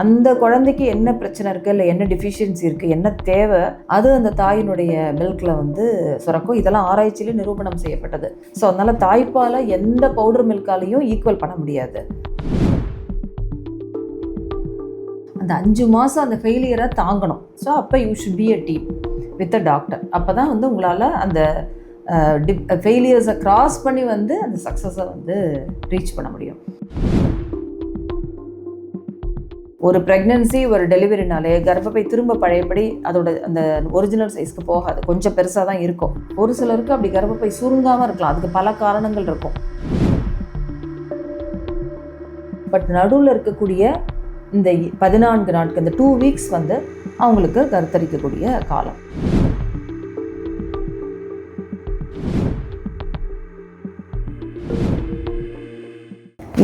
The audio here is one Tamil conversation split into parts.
அந்த குழந்தைக்கு என்ன பிரச்சனை இருக்குது இல்லை என்ன டிஃபிஷியன்சி இருக்குது என்ன தேவை அது அந்த தாயினுடைய மில்கில் வந்து சுரக்கும். இதெல்லாம் ஆராய்ச்சியிலே நிரூபணம் செய்யப்பட்டது. ஸோ அதனால் தாய்ப்பாலை எந்த பவுடர் மில்காலையும் ஈக்குவல் பண்ண முடியாது. அந்த அஞ்சு மாதம் அந்த ஃபெயிலியரை தாங்கணும். ஸோ அப்போ you should be a team with a doctor அப்போ தான் வந்து உங்களால் அந்த ஃபெயிலியர்ஸை கிராஸ் பண்ணி வந்து அந்த சக்ஸஸை வந்து ரீச் பண்ண முடியும். ஒரு ப்ரெக்னென்சி ஒரு டெலிவரினாலே கர்ப்பப்பை திரும்ப பழையபடி அதோட அந்த ஒரிஜினல் சைஸ்க்கு போகாது. கொஞ்சம் பெருசாக தான் இருக்கும். ஒரு சிலருக்கு அப்படி கர்ப்பப்பை சுருங்காமல் இருக்கலாம். அதுக்கு பல காரணங்கள் இருக்கும். பட் நடுவில் இருக்கக்கூடிய இந்த பதினான்கு நாட்கள் இந்த டூ வீக்ஸ் வந்து அவங்களுக்கு கருத்தரிக்கக்கூடிய காலம்.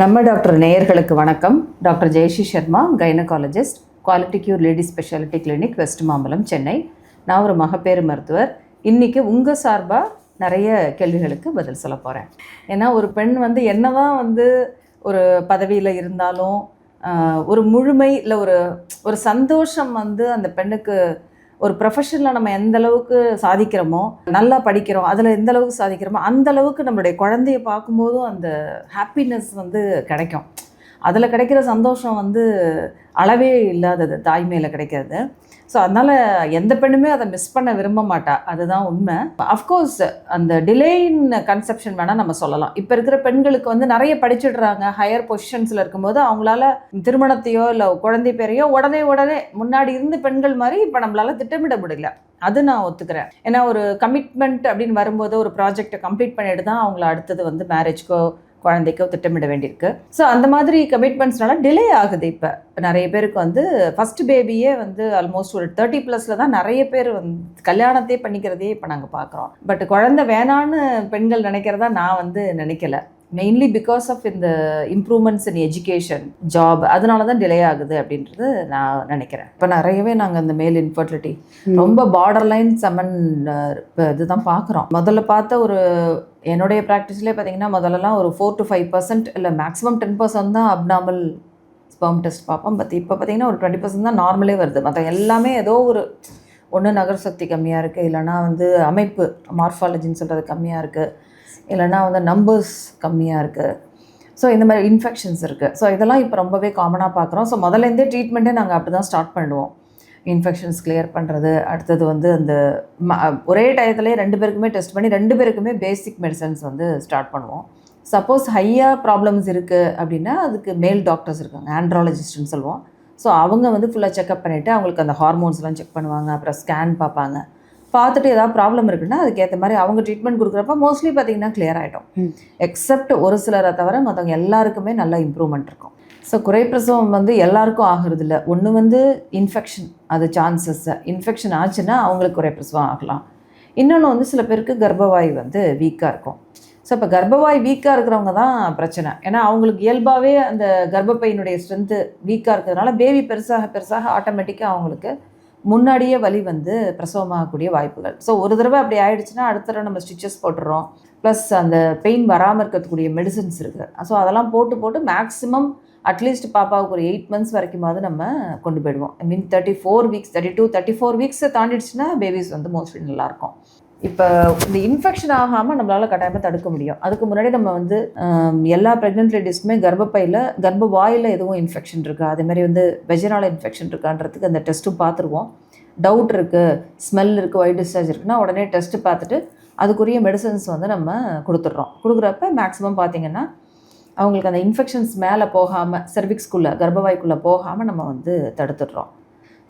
நம்ம டாக்டர் நேயர்களுக்கு வணக்கம். Doctor Jayashree Sharma gynaecologist quality cure lady speciality clinic west Mambalam Chennai நான் ஒரு மகப்பேறு மருத்துவர். இன்றைக்கி உங்கள் சார்பாக நிறைய கேள்விகளுக்கு பதில் சொல்ல போகிறேன் ஏன்னா ஒரு பெண் வந்து என்னதான் வந்து ஒரு பதவியில் இருந்தாலும் ஒரு முழுமை இல்லை ஒரு ஒரு சந்தோஷம் வந்து அந்த பெண்ணுக்கு ஒரு ப்ரொஃபஷனில் நம்ம எந்த அளவுக்கு சாதிக்கிறோமோ நல்லா படிக்கிறோம் அதில் எந்த அளவுக்கு சாதிக்கிறோமோ அந்த அளவுக்கு நம்மளுடைய குழந்தைய பார்க்கும்போதும் அந்த ஹாப்பினஸ் வந்து கிடைக்கும். அதில் கிடைக்கிற சந்தோஷம் வந்து அளவே இல்லாதது தாய் மேலே கிடைக்கிறது. ஸோ அதனால் எந்த பெண்ணுமே அதை மிஸ் பண்ண விரும்ப மாட்டா. அதுதான் உண்மை. அஃப்கோர்ஸ் அந்த டிலேயின் கன்செப்ஷன் வேணால் நம்ம சொல்லலாம். இப்போ இருக்கிற பெண்களுக்கு வந்து நிறைய படிச்சிடுறாங்க. ஹையர் பொசிஷன்ஸில் இருக்கும்போது அவங்களால திருமணத்தையோ இல்லை குழந்தை பேரையோ உடனே உடனே முன்னாடி இருந்து பெண்கள் மாதிரி இப்போ நம்மளால் திட்டமிட முடியல. அது நான் ஒத்துக்கிறேன். ஏன்னா ஒரு கமிட்மெண்ட் அப்படின்னு வரும்போது ஒரு ப்ராஜெக்டை கம்ப்ளீட் பண்ணிட்டு தான் அவங்கள அடுத்தது வந்து மேரேஜ்க்கோ குழந்தைக்கோ திட்டமிட வேண்டியிருக்கு. ஸோ அந்த மாதிரி கமிட்மெண்ட்ஸ்னால டிலே ஆகுது இப்போ. நிறைய பேருக்கு வந்து ஃபர்ஸ்ட் பேபியே வந்து ஆல்மோஸ்ட் ஒரு தேர்ட்டி ப்ளஸில் தான் நிறைய பேர் வந்து கல்யாணத்தையே பண்ணிக்கிறதையே இப்போ நாங்கள் பார்க்குறோம் பட் குழந்தை வேணான்னு பெண்கள் நினைக்கிறதா நான் வந்து நினைக்கல. மெயின்லி பிகாஸ் ஆஃப் இந்த இம்ப்ரூவ்மெண்ட்ஸ் இன் எஜுகேஷன் ஜாப் அதனால தான் டிலே ஆகுது அப்படின்றது நான் நினைக்கிறேன். இப்போ நிறையவே நாங்கள் இந்த மேல் இன்ஃபர்டிலிட்டி ரொம்ப பார்டர் லைன் செமன் இதுதான் பார்க்குறோம் முதல்ல பார்த்த ஒரு என்னுடைய ப்ராக்டிஸ்லேயே பார்த்தீங்கன்னா முதல்லலாம் ஒரு ஃபோர் டு ஃபைவ் பர்சன்ட் இல்லை மேக்ஸிமம் டென் பர்சன்ட் தான் அப்நார்மல் ஸ்பெர்ம் டெஸ்ட் பார்ப்போம். பட் இப்போ பார்த்தீங்கன்னா ஒரு டுவெண்ட்டி பர்சன்ட் தான் நார்மலே வருது. மற்ற எல்லாமே ஏதோ ஒரு ஒன்று நகர் சக்தி கம்மியாக இருக்குது இல்லைனா வந்து அமைப்பு மார்ஃபாலஜின்னு சொல்கிறது கம்மியாக இருக்குது இல்லைனா வந்து நம்பர்ஸ் கம்மியாக இருக்குது ஸோ இந்த மாதிரி இன்ஃபெக்ஷன்ஸ் இருக்குது ஸோ இதெல்லாம் இப்போ ரொம்பவே காமனாக பார்க்குறோம் ஸோ முதலேருந்தே ட்ரீட்மெண்ட்டே நாங்கள் அப்படி தான் ஸ்டார்ட் பண்ணுவோம். இன்ஃபெக்ஷன்ஸ் கிளியர் பண்ணுறது அடுத்தது வந்து அந்த ம- ஒரே டயத்துலேயே ரெண்டு பேருக்குமே டெஸ்ட் பண்ணி ரெண்டு பேருக்குமே பேசிக் மெடிசன்ஸ் வந்து ஸ்டார்ட் பண்ணுவோம். சப்போஸ் ஹையாக ப்ராப்ளம்ஸ் இருக்குது அப்படின்னா அதுக்கு மேல் டாக்டர்ஸ் இருக்காங்க ஆண்ட்ராலஜிஸ்ட்னு சொல்லுவோம். ஸோ அவங்க வந்து ஃபுல்லாக செக்அப் பண்ணிவிட்டு அவங்களுக்கு அந்த ஹார்மோன்ஸ்லாம் செக் பண்ணுவாங்க அப்புறம் ஸ்கேன் பார்ப்பாங்க. பார்த்துட்டு ஏதாவது ப்ராப்ளம் இருக்குன்னா அதுக்கேற்ற மாதிரி அவங்க ட்ரீட்மெண்ட் கொடுக்குறப்ப மோஸ்ட்லி பார்த்தீங்கன்னா clear ஆகிடும். எக்ஸப்ட் ஒரு சிலரை தவிர மற்றவங்க எல்லாருக்குமே நல்ல இம்ப்ரூவ்மெண்ட் இருக்கும். ஸோ குறைப்பிரசவம் வந்து எல்லாருக்கும் ஆகிறது இல்லை ஒன்று வந்து இன்ஃபெக்ஷன் அது சான்சஸ் இன்ஃபெக்ஷன் ஆச்சுன்னா அவங்களுக்கு குறைப்பிரசவம் ஆகலாம். இன்னொன்று வந்து சில பேருக்கு கர்ப்பவாய் வந்து வீக்காக இருக்கும். ஸோ இப்போ கர்ப்பவாய் வீக்காக இருக்கிறவங்க தான் பிரச்சனை. ஏன்னா அவங்களுக்கு இயல்பாகவே அந்த கர்ப்பப்பையினுடைய ஸ்ட்ரென்த்து வீக்காக இருக்கிறதுனால பேபி பெருசாக பெருசாக ஆட்டோமேட்டிக்காக அவங்களுக்கு முன்னாடியே வலி வந்து பிரசவமாகக்கூடிய வாய்ப்புகள். ஸோ ஒரு தடவை அப்படி ஆயிடுச்சுன்னா அடுத்த தடவை நம்ம ஸ்டிச்சஸ் போட்டுறோம். ப்ளஸ் அந்த பெயின் வராமல் இருக்கக்கூடிய மெடிசன்ஸ் இருக்குது ஸோ அதெல்லாம் போட்டு போட்டு மேக்ஸிமம் அட்லீஸ்ட் பாப்பாவுக்கு ஒரு எயிட் மந்த்ஸ் வரைக்குமாவது நம்ம கொண்டு போயிடுவோம். I mean thirty four weeks thirty two thirty four வீக்ஸை தாண்டிடுச்சுன்னா பேபிஸ் வந்து மோஸ்ட்லி நல்லாயிருக்கும் இப்போ இந்த இன்ஃபெக்ஷன் ஆகாமல் நம்மளால் கட்டாயமாக தடுக்க முடியும். அதுக்கு முன்னாடி நம்ம வந்து எல்லா ப்ரெக்னென்ட் லேடிஸ்க்குமே கர்ப்பப்பையில் கர்ப்ப வாயில் எதுவும் இன்ஃபெக்ஷன் இருக்கா? அதேமாதிரி வந்து வெஜினால் இன்ஃபெக்ஷன் இருக்கான்றதுக்கு அந்த டெஸ்ட்டும் பார்த்துருவோம் டவுட் இருக்குது ஸ்மெல் இருக்குது ஒயிட் டிஸ்சார்ஜ் இருக்குன்னா உடனே டெஸ்ட்டு பார்த்துட்டு அதுக்குரிய மெடிசன்ஸ் வந்து நம்ம கொடுத்துட்றோம். கொடுக்குறப்ப மேக்ஸிமம் பார்த்தீங்கன்னா அவங்களுக்கு அந்த இன்ஃபெக்ஷன்ஸ் மேலே போகாமல் செர்விக்ஸ்குள்ளே கர்ப்பவாய்க்குள்ளே போகாமல் நம்ம வந்து தடுத்துடுறோம்.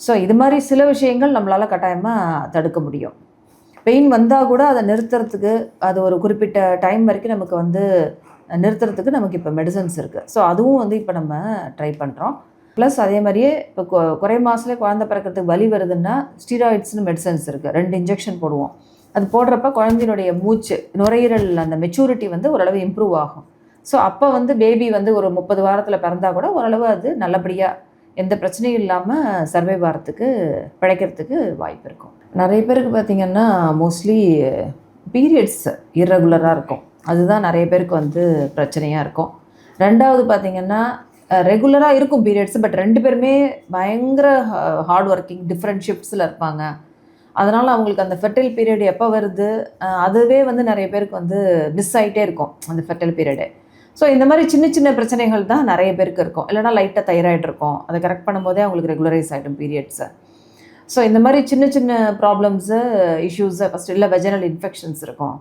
ஸோ இது மாதிரி சில விஷயங்கள் நம்மளால் கட்டாயமாக தடுக்க முடியும். பெயின் வந்தால் கூட அதை நிறுத்துறதுக்கு அது ஒரு குறிப்பிட்ட டைம் வரைக்கும் நமக்கு வந்து நிறுத்துறதுக்கு நமக்கு இப்போ மெடிசன்ஸ் இருக்குது ஸோ அதுவும் வந்து இப்போ நம்ம ட்ரை பண்ணுறோம் ப்ளஸ் அதே மாதிரியே இப்போ கொ- குறை மாதத்துல குழந்தை பிறக்கிறதுக்கு வலி வருதுன்னா ஸ்டீராய்ட்ஸ்னு மெடிசன்ஸ் இருக்குது ரெண்டு இன்ஜெக்ஷன் போடுவோம். அது போடுறப்ப குழந்தையினுடைய மூச்சு நுரையீரல் அந்த மெச்சூரிட்டி வந்து ஓரளவு இம்ப்ரூவ் ஆகும். ஸோ அப்போ வந்து பேபி வந்து ஒரு முப்பது வாரத்தில் பிறந்தா கூட ஓரளவு அது நல்லபடியாக எந்த பிரச்சனையும் இல்லாமல் சர்வை வாரத்துக்கு பிழைக்கிறதுக்கு வாய்ப்பு இருக்கும். நிறைய பேருக்கு பார்த்திங்கன்னா மோஸ்ட்லி பீரியட்ஸ் இர்ரெகுலராக இருக்கும். அதுதான் நிறைய பேருக்கு வந்து பிரச்சனையாக இருக்கும். ரெண்டாவது பார்த்திங்கன்னா ரெகுலராக இருக்கும் பீரியட்ஸ் பட் ரெண்டு பேருமே பயங்கர ஹார்ட் ஒர்க்கிங் டிஃப்ரெண்ட் ஷிஃப்ட்ஸில் இருப்பாங்க. அதனால் அவங்களுக்கு அந்த ஃபெர்டைல் பீரியட் எப்போ வருது அதுவே வந்து நிறைய பேருக்கு வந்து மிஸ் ஆகிட்டே இருக்கும் அந்த ஃபெர்டைல் பீரியடு ஸோ இந்த மாதிரி சின்ன சின்ன பிரச்சனைகள் தான் நிறைய பேருக்கு இருக்கும். இல்லைனா லைட்டாக தைராய்டு இருக்கும். அதை கரெக்ட் பண்ணும்போதே அவங்களுக்கு ரெகுலரைஸ் ஆகிடும் பீரியட்ஸை ஸோ இந்த மாதிரி சின்ன சின்ன ப்ராப்ளம்ஸு இஷ்யூஸை ஃபஸ்ட்டு இல்லை வெஜனல் இன்ஃபெக்ஷன்ஸ் இருக்கும்.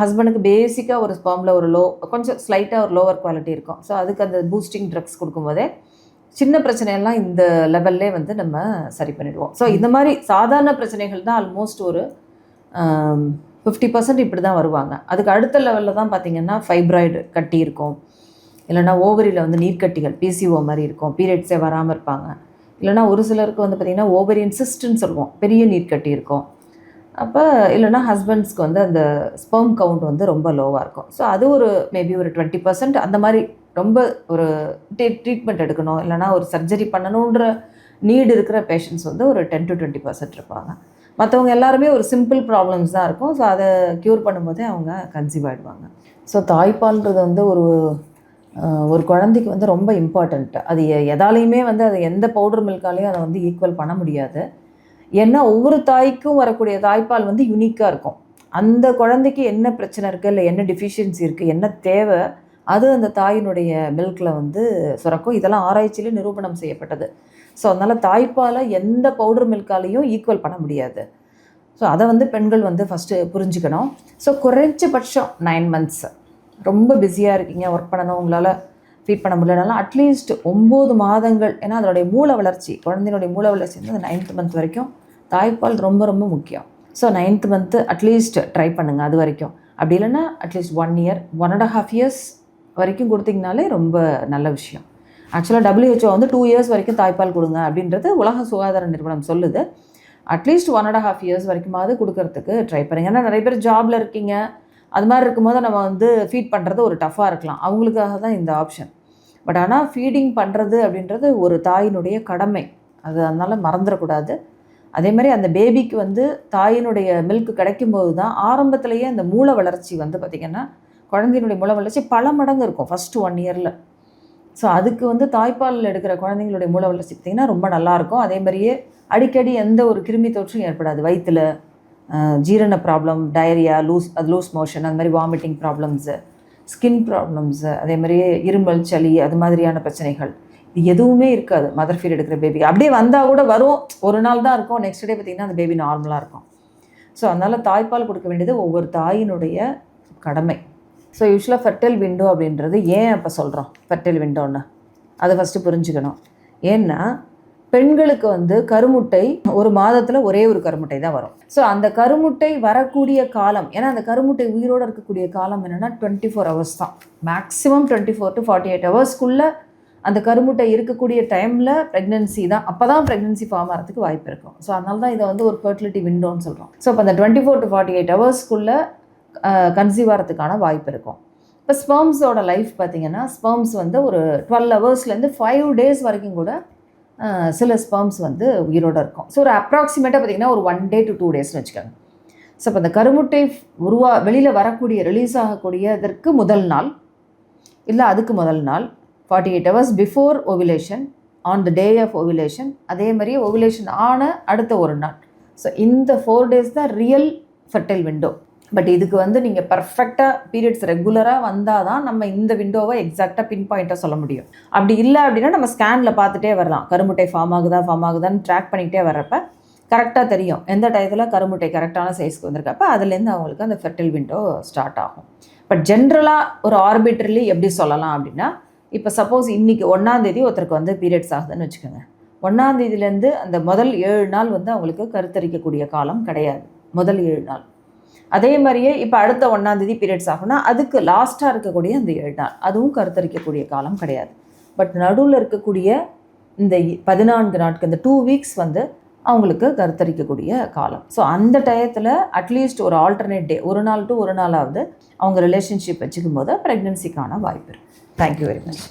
ஹஸ்பண்டுக்கு பேசிக்காக ஒரு ஸ்பெர்மில் ஒரு லோ கொஞ்சம் ஸ்லைட்டாக ஒரு லோவர் குவாலிட்டி இருக்கும். ஸோ அதுக்கு அந்த பூஸ்டிங் ட்ரக்ஸ் கொடுக்கும்போதே சின்ன பிரச்சனையெல்லாம் இந்த லெவல்லே வந்து நம்ம சரி பண்ணிடுவோம். ஸோ இந்த மாதிரி சாதாரண பிரச்சனைகள் தான் ஆல்மோஸ்ட் ஒரு ஃபிஃப்டி பர்சன்ட் இப்படி தான் வருவாங்க. அதுக்கு அடுத்த லெவலில் தான் பார்த்தீங்கன்னா ஃபைப்ராய்டு கட்டி இருக்கும். இல்லைனா ஓவரியில் வந்து நீர்க்கட்டிகள் பிசிஓ மாதிரி இருக்கும். பீரியட்ஸே வராமல் இருப்பாங்க. இல்லைனா ஒரு சிலருக்கு வந்து பார்த்திங்கன்னா ஓவரியன் சிஸ்ட்னு சொல்லுவோம். பெரிய நீர்க்கட்டி இருக்கும் அப்போ இல்லைனா ஹஸ்பண்ட்ஸ்க்கு வந்து அந்த ஸ்பெர்ம் கவுண்ட் வந்து ரொம்ப லோவாக இருக்கும். ஸோ அது ஒரு மேபி ஒரு டுவெண்ட்டி பர்சன்ட் அந்த மாதிரி ரொம்ப ஒரு ட்ரீட்மெண்ட் எடுக்கணும். இல்லைனா ஒரு சர்ஜரி பண்ணணுன்ற நீடு இருக்கிற பேஷண்ட்ஸ் வந்து ஒரு டென் டு டுவெண்ட்டி பர்சன்ட் இருப்பாங்க. மற்றவங்க எல்லாருமே ஒரு சிம்பிள் ப்ராப்ளம்ஸ் தான் இருக்கும். ஸோ அதை க்யூர் பண்ணும்போதே அவங்க கன்சீவ் ஆகிடுவாங்க ஸோ தாய்ப்பால்ன்றது வந்து ஒரு ஒரு குழந்தைக்கு வந்து ரொம்ப இம்பார்ட்டண்ட் அது எதாலையுமே வந்து அது எந்த பவுடர் மில்காலையும் அதை வந்து ஈக்குவல் பண்ண முடியாது. ஏன்னா ஒவ்வொரு தாய்க்கும் வரக்கூடிய தாய்ப்பால் வந்து யுனிக்காக இருக்கும். அந்த குழந்தைக்கு என்ன பிரச்சனை இருக்குது இல்லை என்ன டிஃபிஷியன்சி இருக்குது என்ன தேவை அது அந்த தாயினுடைய மில்கில் வந்து சுரக்கும். இதெல்லாம் ஆராய்ச்சியிலே நிரூபணம் செய்யப்பட்டது. ஸோ அதனால் தாய்ப்பாலை எந்த பவுடர் மில்காலையும் ஈக்குவல் பண்ண முடியாது. ஸோ அதை வந்து பெண்கள் வந்து ஃபஸ்ட்டு புரிஞ்சுக்கணும். ஸோ குறைஞ்சபட்சம் நைன் மந்த்ஸ் ரொம்ப பிஸியாக இருக்கீங்க ஒர்க் பண்ணணும் உங்களால் ஃபீட் பண்ண முடியலனாலும் அட்லீஸ்ட் ஒம்பது மாதங்கள் ஏன்னா அதனுடைய மூல வளர்ச்சி குழந்தையினுடைய மூல வளர்ச்சி வந்து அந்த நைன்த் மந்த் வரைக்கும் தாய்ப்பால் ரொம்ப ரொம்ப முக்கியம். So ninth month at least try பண்ணுங்கள் அது வரைக்கும். அப்படி இல்லைன்னா at least one year one and half years வரைக்கும் கொடுத்தீங்கனாலே ரொம்ப நல்ல விஷயம். ஆக்சுவலாக டபிள்யூஹெச்ஓ வந்து டூ இயர்ஸ் வரைக்கும் தாய்ப்பால் கொடுங்க அப்படின்றது உலக சுகாதார நிறுவனம் சொல்லுது. At least one and half years வரைக்குமாவது கொடுக்கறதுக்கு ட்ரை பண்ணுங்க. ஏன்னா நிறைய பேர் ஜாபில் இருக்கீங்க அது மாதிரி இருக்கும்போது நம்ம வந்து ஃபீட் பண்ணுறது ஒரு டஃப்பாக இருக்கலாம். அவங்களுக்காக தான் இந்த ஆப்ஷன் பட் ஆனால் ஃபீடிங் பண்ணுறது அப்படின்றது ஒரு தாயினுடைய கடமை. அது அதனால் மறந்துடக்கூடாது. அதே மாதிரி அந்த பேபிக்கு வந்து தாயினுடைய மில்க் கிடைக்கும்போது தான் ஆரம்பத்திலேயே அந்த மூல வளர்ச்சி வந்து பார்த்திங்கன்னா குழந்தையினுடைய மூல வளர்ச்சி பல மடங்கு இருக்கும். ஃபஸ்ட்டு ஒன் இயரில் ஸோ அதுக்கு வந்து தாய்ப்பால் எடுக்கிற குழந்தைங்களுடைய மூல வளர்ச்சி பார்த்திங்கன்னா ரொம்ப நல்லாயிருக்கும் அதே மாதிரியே அடிக்கடி எந்த ஒரு கிருமி தொற்றும் ஏற்படாது. வயிற்றில் ஜீரண ப்ராப்ளம் டயரியா லூஸ் அது லூஸ் மோஷன் அந்த மாதிரி வாமிட்டிங் ப்ராப்ளம்ஸு ஸ்கின் ப்ராப்ளம்ஸு அதே மாதிரி இருமல் சளி அது மாதிரியான பிரச்சனைகள். இது எதுவுமே இருக்காது. மதர் ஃபீட் எடுக்கிற பேபி அப்படியே வந்தால் கூட வரும். ஒரு நாள் தான் இருக்கும். நெக்ஸ்ட் டே பார்த்திங்கன்னா அந்த பேபி நார்மலாக இருக்கும். ஸோ அதனால் தாய்ப்பால் கொடுக்க வேண்டியது ஒவ்வொரு தாயினுடைய கடமை. ஸோ யூஸ்வலாக ஃபெர்டைல் விண்டோ அப்படின்றது ஏன் அப்போ சொல்கிறோம் ஃபெர்டைல் விண்டோன்னு அதை ஃபஸ்ட்டு புரிஞ்சுக்கணும். ஏன்னா பெண்களுக்கு வந்து கருமுட்டை ஒரு மாதத்தில் ஒரே ஒரு கருமுட்டை தான் வரும். ஸோ அந்த கருமுட்டை வரக்கூடிய காலம் ஏன்னா அந்த கருமுட்டை உயிரோடு இருக்கக்கூடிய காலம் என்னென்னா டுவெண்ட்டி ஃபோர் ஹவர்ஸ் தான். Maximum twenty four to forty eight ஹவர்ஸ்க்குள்ளே அந்த கருமுட்டை இருக்கக்கூடிய டைமில் ப்ரெக்னென்சி தான். அப்போ தான் ப்ரெக்னென்சி ஃபார்ம் ஆகிறதுக்கு வாய்ப்பு இருக்கும். ஸோ அதனால தான் இதை வந்து ஒரு ஃபர்டிலிட்டி விண்டோன்னு சொல்கிறோம் ஸோ இப்போ அந்த twenty four to forty eight ஹவர்ஸ்க்குள்ளே conceive ஆகிறதுக்கான வாய்ப்பு இருக்கும். இப்போ ஸ்பெர்ம்ஸோட லைஃப் பார்த்தீங்கன்னா ஸ்பெர்ம்ஸ் வந்து ஒரு டுவெல் ஹவர்ஸ்லேருந்து ஃபைவ் டேஸ் வரைக்கும் கூட சில ஸ்பெர்ம்ஸ் வந்து உயிரோட இருக்கும். ஸோ ஒரு அப்ராக்சிமேட்டாக பார்த்தீங்கன்னா ஒரு ஒன் டே டு டூ டேஸ்னு வச்சுக்கோங்க. ஸோ இப்போ இந்த கருமுட்டை உருவா வெளியில் வரக்கூடிய ரிலீஸ் ஆகக்கூடியதற்கு முதல் நாள் இல்லை அதுக்கு முதல் நாள் forty eight hours before ovulation on the day of ovulation அதே மாதிரி ஓவிலேஷன் ஆன அடுத்த ஒரு நாள். ஸோ இந்த ஃபோர் டேஸ் தான் ரியல் ஃபெர்டைல் விண்டோ பட் இதுக்கு வந்து நீங்கள் பர்ஃபெக்டாக பீரியட்ஸ் ரெகுலராக வந்தால் தான் நம்ம இந்த விண்டோவை எக்ஸாக்டாக பின் பாயிண்ட்டாக சொல்ல முடியும். அப்படி இல்லை அப்படின்னா நம்ம ஸ்கேனில் பார்த்துட்டே வரலாம். கருமுட்டை ஃபார்ம் ஆகுதா ஃபார்ம் ஆகுதான்னு ட்ராக் பண்ணிக்கிட்டே வர்றப்ப கரெக்டாக தெரியும். எந்த டயத்தில் கருமுட்டை கரெக்டான சைஸ்க்கு வந்திருக்கப்ப அதுலேருந்து அவங்களுக்கு அந்த ஃபெர்டில் விண்டோ ஸ்டார்ட் ஆகும். பட் ஜென்ரலாக ஒரு ஆர்பிட்ரலி எப்படி சொல்லலாம் அப்படின்னா இப்போ சப்போஸ் இன்றைக்கி ஒன்றாந்தேதி ஒருத்தருக்கு வந்து பீரியட்ஸ் ஆகுதுன்னு வச்சுக்கோங்க. ஒன்றாந்தேதியிலேருந்து அந்த முதல் ஏழு நாள் வந்து அவங்களுக்கு கருத்தரிக்கக்கூடிய காலம் கிடையாது. முதல் ஏழு நாள். அதே மாதிரியே இப்போ அடுத்த ஒன்றாந்தேதி பீரியட்ஸ் ஆகும்னா அதுக்கு லாஸ்ட்டாக இருக்கக்கூடிய அந்த ஏழு நாள். அதுவும் கருத்தரிக்கக்கூடிய காலம் கிடையாது. பட் நடுவில் இருக்கக்கூடிய இந்த பதினான்கு நாட்கள் இந்த டூ வீக்ஸ் வந்து அவங்களுக்கு கருத்தரிக்கக்கூடிய காலம். ஸோ அந்த டயத்தில் அட்லீஸ்ட் ஒரு ஆல்டர்னேட் டே ஒரு நாள் டு ஒரு நாளாவது அவங்க ரிலேஷன்ஷிப் வச்சுக்கும் போது ப்ரெக்னென்சிக்கான வாய்ப்பு இருக்குது தேங்க்யூ வெரி மச்